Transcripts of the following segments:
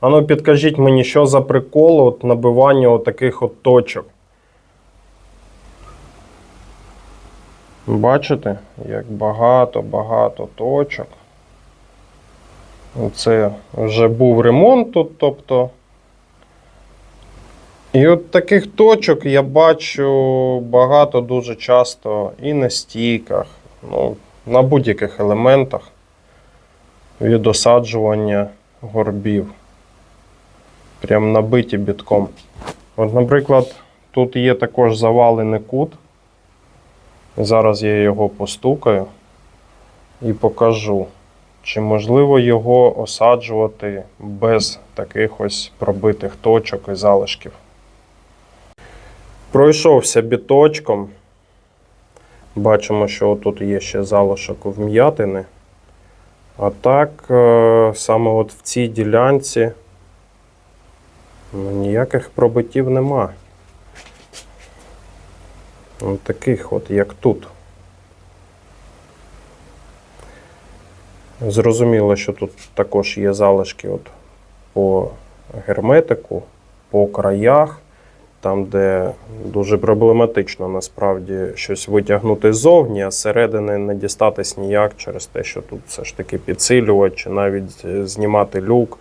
А ну підкажіть мені, що за прикол от набивання от таких от точок. Бачите, як багато-багато точок. Це вже був ремонт тут, тобто. І от таких точок я бачу багато дуже часто і на стійках, ну, на будь-яких елементах від осаджування горбів. Прям набиті бітком. От, наприклад, тут є також завалений кут. Зараз я його постукаю і покажу, чи можливо його осаджувати без таких ось пробитих точок і залишків. Пройшовся біточком. Бачимо, що тут є ще залишок вм'ятини. А так, е, саме от в цій ділянці ніяких пробиттів нема. От таких от, як тут. Зрозуміло, що тут також є залишки от по герметику, по краях, там, де дуже проблематично насправді щось витягнути ззовні, а зсередини не дістатись ніяк через те, що тут все ж таки підсилювати, чи навіть е, знімати люк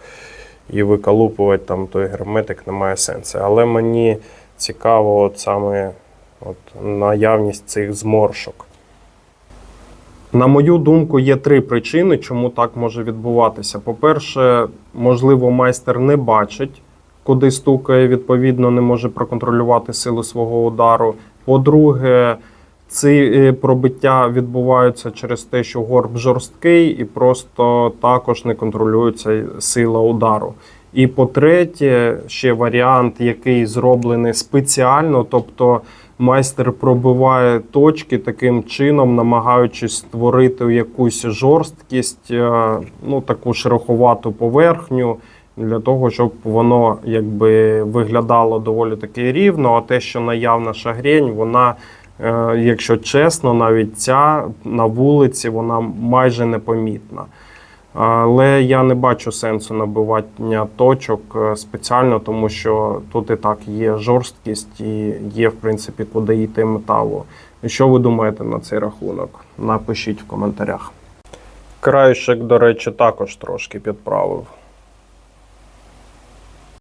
і викалупувати там той герметик немає сенсу. Але мені цікаво от саме от, наявність цих зморшок. На мою думку, є три причини, чому так може відбуватися. По-перше, можливо, майстер не бачить, куди стукає, відповідно, не може проконтролювати силу свого удару. По-друге, ці е, пробиття відбуваються через те, що горб жорсткий і просто також не контролюється сила удару. І по-третє, ще варіант, який зроблений спеціально, тобто майстер пробиває точки таким чином, намагаючись створити якусь жорсткість, е, ну таку шероховату поверхню. Для того, щоб воно якби виглядало доволі таки рівно, а те, що наявна шагрень, вона, якщо чесно, навіть ця на вулиці вона майже непомітна. Але я не бачу сенсу набивання точок е, спеціально, тому що тут і так є жорсткість і є, в принципі, куди йти металу. Що ви думаєте на цей рахунок? Напишіть в коментарях. Краєшек, до речі, також трошки підправив.